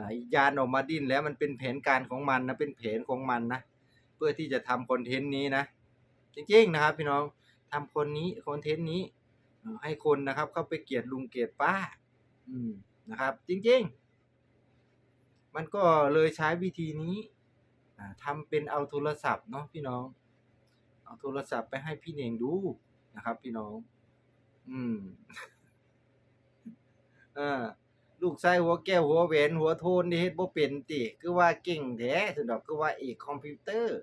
อ่าอียานออกมาดิ้นแล้วมันเป็นแผนการของมันนะเป็นแผนของมันนะเพื่อที่จะทำคอนเทนต์นี้นะจริงๆนะครับพี่น้องทำคนนี้คอนเทนต์นี้ให้คนนะครับ เข้าไปเกลียดลุงเกลียดป้า อืมนะครับ จริงๆ มันก็เลยใช้วิธีนี้อ่าทำเป็นเอาโทรศัพท์เนาะพี่น้อง เอาโทรศัพท์ไปให้พี่เน่งดูนะครับ พี่น้อง อืมเออ ลูกชายหัวแก้วหัวแหวนหัวโทนนี่เฮ็ดบ่เป็นติคือว่าเก่งแท้สุดดอกคือว่าเอกคอมพิวเตอร์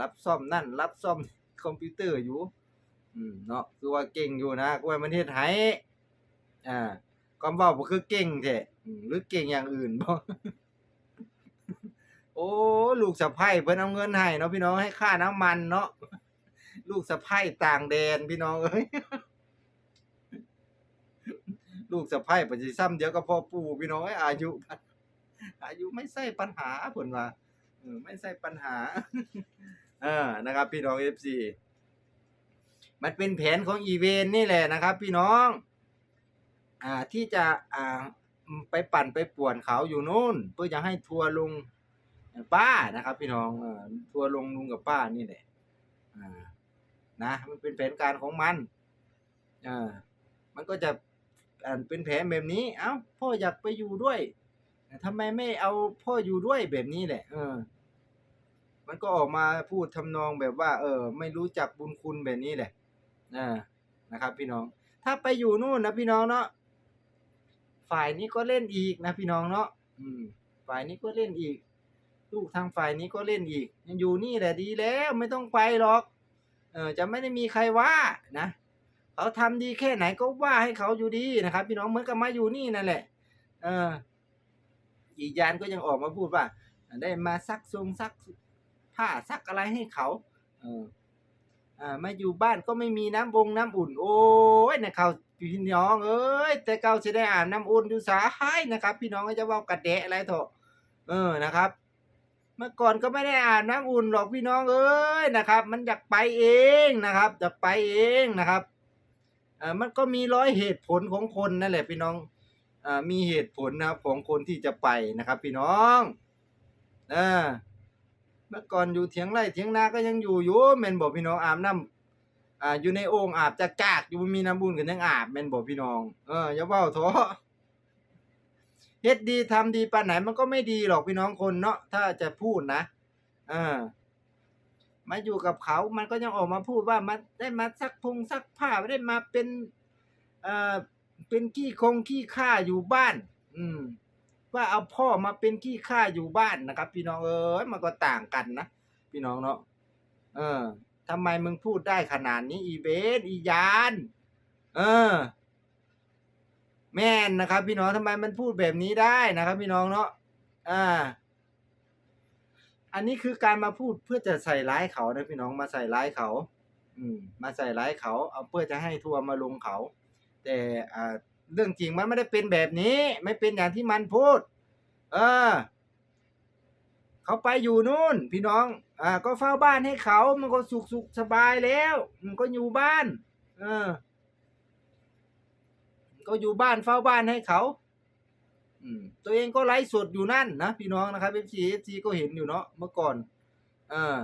รับซ่อมนั่น รับซ่อมคอมพิวเตอร์อยู่ อืมเนาะคือว่าเก่งอยู่นะกว่ามันเฮ็ดให้อ่าความเว้าบ่คือเก่งแท้หรือเก่งอย่างอื่นบ่โอ้ลูกสะใภ้เพิ่นเอาเงินให้เนาะพี่น้องให้ค่าน้ำมันเนาะลูกสะใภ้ต่างแดนพี่น้องเอ้ย ลูกสะใภ้ปัจสิซ้ำเดี๋ยวกับพ่อปู่พี่น้องเอ้ยอายุ อายุไม่ใช่ปัญหาเพิ่นว่าไม่ใช่ปัญหาเออนะครับ พี่น้อง FC มันเป็นแผนของอีเวนนี่แหละนะครับ พี่น้องอ่าที่จะอ่าไปปั่นไปป่วนเขาอยู่นู่น เพื่อจะให้ทัวร์ลงป้านะครับ พี่น้องเออทัวร์ลงลุงกับป้านี่แหละอ่านะมันเป็นแผนการของมันอ่ามันก็จะ เป็นแผนแบบนี้ เอ้าพ่ออยากไปอยู่ด้วยทำไมไม่เอาพ่ออยู่ด้วยแบบนี้แหละ เออ มันก็ออกมาพูดทำนองแบบว่า เออ ไม่รู้จักบุญคุณแบบนี้แหละอ่านะครับ พี่น้อง ถ้าไปอยู่นู่นนะพี่น้องเนาะฝ่ายนี้ก็เล่นอีกนะพี่น้องเนาะอืม ฝ่ายนี้ก็เล่นอีก ลูกทางฝ่ายนี้ก็เล่นอีกยังอยู่นี่แหละดีแล้ว ไม่ต้องไปหรอก เออ จะไม่ได้มีใครว่านะ เขาทำดีแค่ไหนก็ว่าให้เขาอยู่ดีนะครับ พี่น้องเหมือนกับมาอยู่นี่นั่นแหละ เอออีกยานก็ยังออกมาพูดว่า ได้มาซักทรงซักผ้าซักอะไรให้เขา เอออ่ามาอยู่บ้านก็ไม่มีน้ำบงน้ำอุ่น โอ้ยนะเขาพี่น้องเอ้ยแต่เก่าสิได้อาบน้ำอุ่นอยู่สายนะครับ พี่น้องก็จะว้ากระแดะอะไรเถอะเออนะครับ เมื่อก่อนก็ไม่ได้อาบน้ำอุ่นหรอกพี่น้องเอ้ยนะครับ มันอยากไปเองนะครับอยากไปเองนะครับ อ่ามันก็มีร้อยเหตุผลของคนนั่นแหละพี่น้องอ่ามีเหตุผลนะครับของคนที่จะไปนะครับ พี่น้องเออเมื่อก่อนอยู่เถียงไร่เถียงนาก็ยังอยู่อยู่แม่นบ่พี่น้องอาบน้ำอ่าอยู่ในโอ่งอาบจากจากอยู่มีน้ำบุญกันยังอาบแม่นบ่พี่น้อง เอออย่าเว้าท้อเฮ็ดดีทำดีปานไหนมันก็ไม่ดีหรอกพี่น้องคนเนาะถ้าจะพูดนะเออ มาอยู่กับเขา มันก็ยังออกมาพูดว่ามันได้มาซักพงซักผ้าได้มาเป็นเอ่อเป็นขี้คงขี้ข้าอยู่บ้าน อืม ว่าเอาพ่อมาเป็นขี้ข้าอยู่บ้านนะครับ พี่น้องเอ้ยมันก็ต่างกันนะพี่น้องเนาะเออทำไมมึงพูดได้ขนาดนี้อีเบสอียาน เออ แม่นนะครับ พี่น้องทำไมมันพูดแบบนี้ได้นะครับ พี่น้องเนาะอ่า อันนี้คือการมาพูดเพื่อจะใส่ร้ายเขานะพี่น้องมาใส่ร้ายเขา อืม มาใส่ร้ายเขา เอาเพื่อจะให้ทัวร์มาลงเขา แต่อ่าเรื่องจริงมันไม่ได้เป็นแบบนี้ ไม่เป็นอย่างที่มันพูด เออเขาไปอยู่นู่น พี่น้อง อ่า ก็เฝ้าบ้านให้เขา มันก็สุขสุขสบายแล้วมันก็อยู่บ้าน เออ ก็อยู่บ้านเฝ้าบ้านให้เขา อืมตัวเองก็ไลฟ์สดอยู่นั่นนะพี่น้องนะครับ FC FC ก็เห็นอยู่เนาะเมื่อก่อนเออ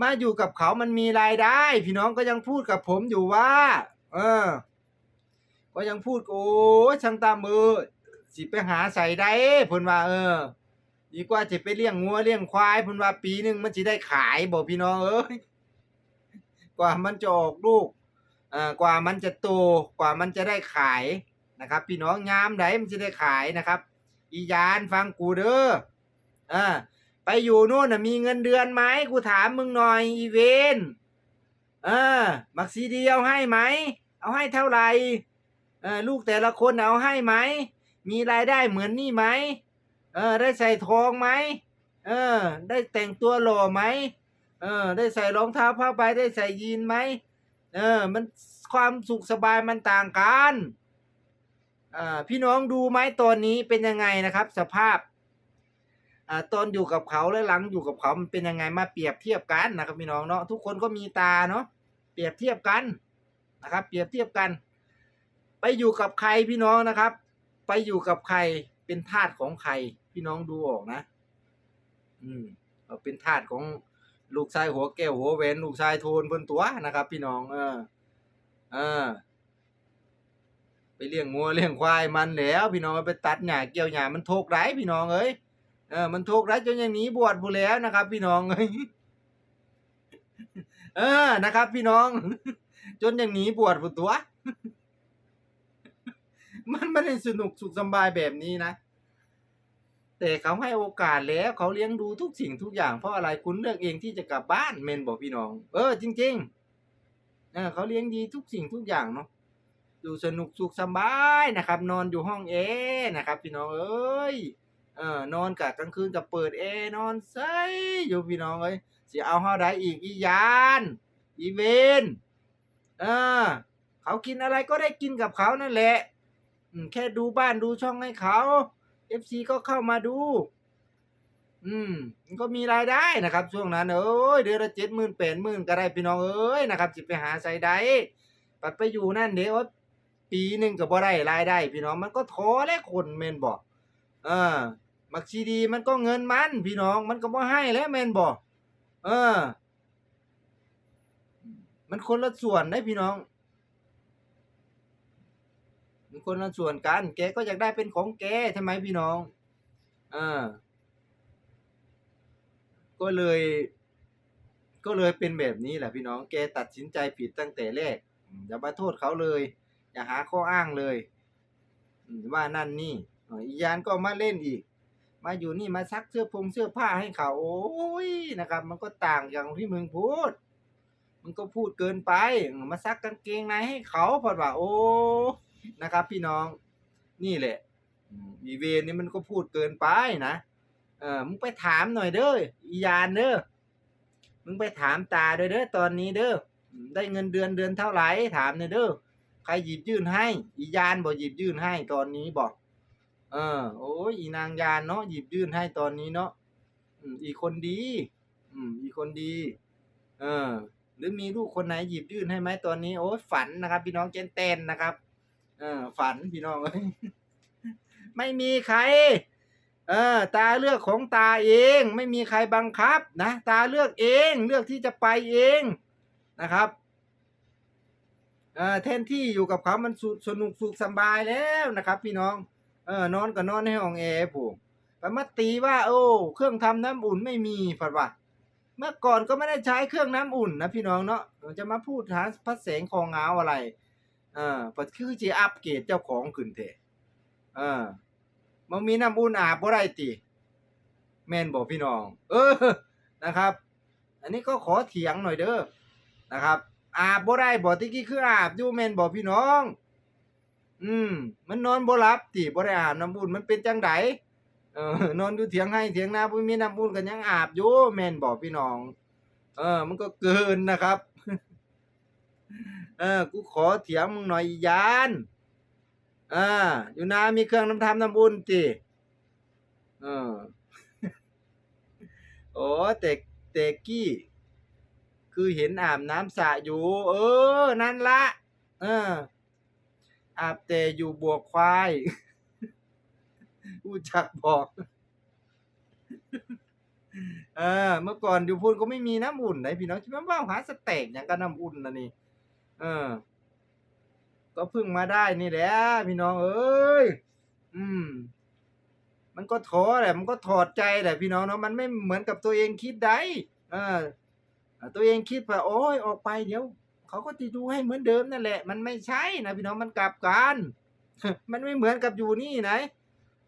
มาอยู่กับเขามันมีรายได้ พี่น้องก็ยังพูดกับผมอยู่ว่า เออ ก็ยังพูดโอ้ช่างตามมือสิไปหาใส่ได้เพิ่นว่า เออ ดีกว่าสิไปเลี้ยงงัวเลี้ยงควายเพิ่นว่าปีหนึ่งมันสิได้ขายบ่พี่น้องเอ้ยกว่ามันจะออกลูกอ่ากว่ามันจะโตกว่ามันจะได้ขาย นะครับ พี่น้องยามใดมันสิได้ขายนะครับ อียานฟังกูเด้ออ่าไปอยู่นู่นนะมีเงินเดือนไหมกูถามมึงหน่อยอีเวนเออมักซีดีเอาให้ไหม เอาให้เท่าไหร่เออลูกแต่ละคนเอาให้ไหม มีรายได้เหมือนนี่ไหมเออ ได้ใส่ทองไหมเออ ได้แต่งตัวหล่อไหมเออ ได้ใส่รองเท้าผ้าใบได้ใส่ยีนไหมเออ มันความสุขสบายมันต่างกัน พี่น้องดูไหมตอนนี้เป็นยังไงนะครับ สภาพอตอนอยู่กับเขาและหลังอยู่กับเขามันเป็นยังไงมาเปรียบเทียบกันนะครับพี่น้องเนาะทุกคนก็มีตาเนาะเปรียบเทียบกันนะครับ เปรียบเทียบกัน ไปอยู่กับใครพี่น้องนะครับ ไปอยู่กับใครเป็นทาสของใครพี่น้องดูออกนะ อืมเขาเป็นทาสของลูกชายหัวแก้วหัวแหวนลูกชายโทนเพิ่นตัวนะครับ พี่น้อง เออ เออ ไปเลี้ยงงัวเลี้ยงควายมันแล้ว พี่น้องไปตัดหญ้าเกี่ยวหญ้ามันโทกได้พี่น้องเอ้ยเออมันโทกได้จนอย่างนี้บวชพู้แล้วนะครับ พี่น้องเอ้ยเออนะครับ พี่น้อง จนอย่างนี้บวชพู้ตัว มันไม่ได้สนุกสุขสบายแบบนี้นะแต่เขาให้โอกาสแล้วเขาเลี้ยงดูทุกสิ่งทุกอย่างเพราะอะไรคุณเลือกเองที่จะกลับบ้านเมนบอกพี่น้อง เออ จริงๆเออเขาเลี้ยงดีทุกสิ่งทุกอย่างเนาะ อยู่สนุกสุขสบายนะครับ นอนอยู่ห้องแอร์นะครับ พี่น้องเอ้ยเออนอนกะกลางคืนกับเปิดแอร์นอนใสอยู่พี่น้องเอ้ยสิเอาเฮาได้อีกอียานอีเวนเออเขากินอะไรก็ได้กินกับเขานั่นแหละแค่ดูบ้านดูช่องให้เขา FC ก็เข้ามาดู อืมก็มีรายได้นะครับ ช่วงนั้นเอ้ยเดือนละเจ็ดหมื่นแปดหมื่นก็ได้พี่น้องเอ้ยนะครับจิไปหาใส่ได้ปัดไปอยู่นั่นเดี๋ยว ปีหนึ่งก็บ่ได้รายได้ พี่น้องมันก็ท้อและคนแม่นบ่เออมักซีดีมันก็เงินมัน พี่น้องมันก็บ่ให้แล้วแม่นบ่เออ มันคนละส่วนได้พี่น้องมันคนละส่วนกัน แกก็อยากได้เป็นของแกใช่ไมพี่น้องอ่าก็เลย ก็เลยเป็นแบบนี้แหละพี่น้อง แกตัดสินใจผิดตั้งแต่แรกอย่ามาโทษเขาเลย อย่าหาข้ออ้างเลยว่านั่นนี่อียานก็มาเล่นอีก มาอยู่นี่มาซักเสื้อพงเสื้อผ้าให้เขา โอ้ยนะครับ มันก็ต่างอย่างที่มึงพูดมึงก็พูดเกินไป มาซักกางเกงในให้เขาเพอดว่าโอ้นะครับ พี่น้องนี่แหละอีเวนนี่มันก็พูดเกินไปนะเออมึงไปถามหน่อยเด้ออียานเด้อมึงไปถามตาด้วยเด้อตอนนี้เด้อได้เงินเดือนเดือนเท่าไหร่ถามหน่อยเด้อ รหยิบยื่นให้อียานบอกหยิบยื่นให้ตอนนี้บอกเออ โอ้ยอีนางยานเนาะหยิบยื่นให้ตอนนี้เนาะอีคนดี อืม อีคนดี เออ หรือมีลูกคนไหนหยิบยื่นให้ไหมตอนนี้ โอ้ยฝันนะครับ พี่น้องเจนเตนนะครับ เออ ฝันพี่น้องไม่มีใคร เออ ตาเลือกของตาเอง ไม่มีใครบังคับ นะตาเลือกเอง เลือกที่จะไปเองนะครับ เออแทนที่อยู่กับเขามันสนุกสุขสบายแล้วนะครับ พี่น้องเออนอนก็นอนในห้องแอร์ผมแต่มาตีว่า โอ้เครื่องทำน้ำอุ่นไม่มีผัดว่าเมื่อก่อนก็ไม่ได้ใช้เครื่องน้ำอุ่นนะพี่น้องเนาะจะมาพูดหาพระแสงคองเงาอะไร เออปัดคือสิอัปเกรดเจ้าของขึ้นแท้เออมันมีน้ำอุ่นอาบบ่ได้ติแม่นบ่พี่น้อง เออนะครับ อันนี้ก็ขอเถียงหน่อยเด้อนะครับ อาบบ่ได้บ่ตะกี้คืออาบอยู่แม่นบ่พี่น้อง อืม มันนอนบ่หลับติบ่ได้อาบน้ำอุ่นมันเป็นจังไดเออนอนอยู่เถียงให้เถียงนาบ่มีน้ำอุ่นก็ยังอาบอยู่แม่นบ่พี่น้อง เออ มันก็เกินนะครับ เออ กูขอเถียงมึงหน่อยยานอ่าอยู่นามีเครื่องน้ำทำน้ำอุ่นติเออโอ้แต่แต่กี้ คือเห็นอาบน้ำสระอยู่ เออ นั่นละเอออาบแต่อยู่บวกควายรู้จักบอกเออเมื่อก่อนอยู่พูนก็ไม่มีน้ำอุ่นไหนพี่น้องจะมาว่าหาสเต็กอย่างกับน้ำอุ่นนะนี่ เออ ก็เพิ่งมาได้นี่แหละพี่น้องเอ้ยอืม มันก็ท้อแหละมันก็ถอดใจแหละพี่น้องเนาะมันไม่เหมือนกับตัวเองคิดได้ เออ ตัวเองคิดว่าโอ้ยออกไปเดี๋ยวเขาก็จะดูให้เหมือนเดิมนั่นแหละ มันไม่ใช่นะพี่น้องมันกลับกันมันไม่เหมือนกับอยู่นี่ไหน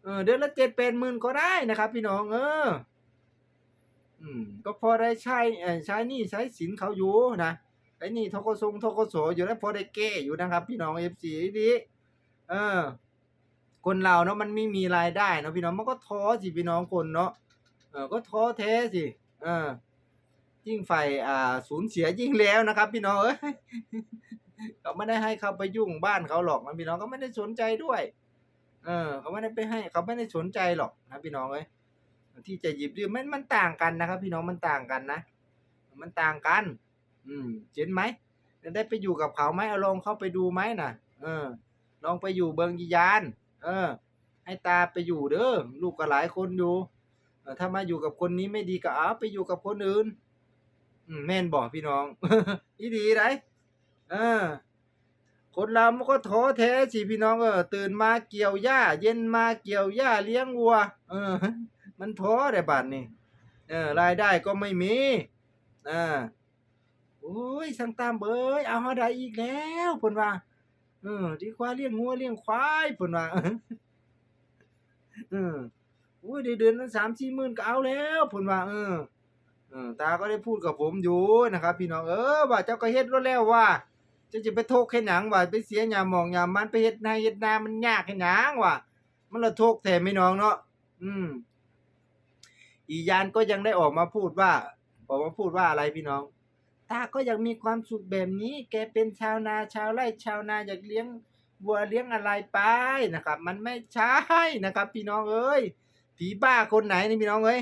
เออเดือนละเจ็ดแปดหมื่นก็ได้นะครับ พี่น้องเออ อืม ก็พอได้ใช้ใช้นี่ใช้สินเขาอยู่นะไอ้นี่ทกสงทกโสอยู่แล้วพอได้แก้อยู่นะครับ พี่น้องเอฟซีดีเออ คนเราเนาะมันไม่มีรายได้เนาะพี่น้องมันก็ท้อสิพี่น้องคนเนาะเออก็ท้อแท้สิ เออ ยิ่งไฟอ่าสูญเสียยิ่งแล้วนะครับ พี่น้องเอ้ยเขาไม่ได้ให้เขาไปยุ่งบ้านเขาหรอกนะพี่น้องก็ไม่ได้สนใจด้วย เออ เขาไม่ได้ไปให้ เขาไม่ได้สนใจหรอกนะพี่น้องเอ้ยที่จะหยิบยืมมันมันต่างกันนะครับ พี่น้องมันต่างกันนะมันต่างกัน อืมเห็นไหมได้ไปอยู่กับเขาไหมเอาลองเข้าไปดูไหมน่ะเออ ลองไปอยู่เบิงยียาน เออ ให้ตาไปอยู่เด้อลูกก็หลายคนอยู่ถ้ามาอยู่กับคนนี้ไม่ดีก็เอาไปอยู่กับคนอื่น อืมแม่นบ่พี่น้อง อีดีไรเออ คนเรามันก็ท้อแท้สิพี่น้องเออตื่นมาเกี่ยวหญ้า เย็นมาเกี่ยวหญ้าเลี้ยงวัว เออ มันท้อได้บัดนี้เออ รายได้ก็ไม่มีอ่าโอ้ยสังตามเบยเอาเฮาได้อีกแล้วเพิ่นว่าเออดีกว่าเลี้ยงงัวเลี้ยงควายเพิ่นว่าเออโอ้ยได้เดือนละ3-4หมื่นก็เอาแล้วเพิ่นว่าเออ ตาก็ได้พูดกับผมอยู่นะครับ พี่น้องเออว่าเจ้าก็เฮ็ดรถแล้วว่าเจะจะไปโทษแค่หยังว่าไปเสียยามหมองยามมันไปเฮ็ดนาเฮ็ดนามันยากแค่หยังว่ามันละโทษแท้ไม่น้องเนาะอืม อียานก็ยังได้ออกมาพูดว่าออกมาพูดว่าอะไรพี่น้อง ตาก็ยากมีความสุขแบบนี้ แกเป็นชาวนาชาวไร่ชาวนาอยากเลี้ยงวัวเลี้ยงอะไรไปนะครับ มันไม่ใช่นะครับ พี่น้องเอ้ยผีบ้าคนไหนนี่พี่น้องเอ้ย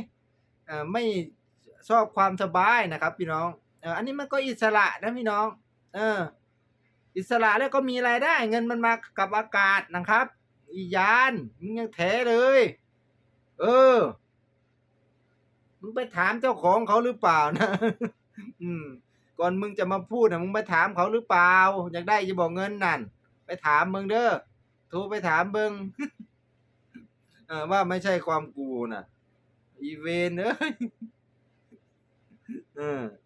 เอ่อไม่ ชอบความสบายนะครับพี่น้องเอออันนี้มันก็อิสระนะพี่น้อง เออ อิสระแล้วก็มีรายได้ เงินมันมากับอากาศนะครับ อียานมึงยังแถเลย เออมึงไปถามเจ้าของเขาหรือเปล่านะ อืม ก่อนมึงจะมาพูดนะมึงไปถามเขาหรือเปล่า อยากได้จะบอกเงินนั่น ไปถามมึงเด้อ โทรไปถามเบิงเออว่าไม่ใช่ความกูนะอีเวนเอ้ย เออ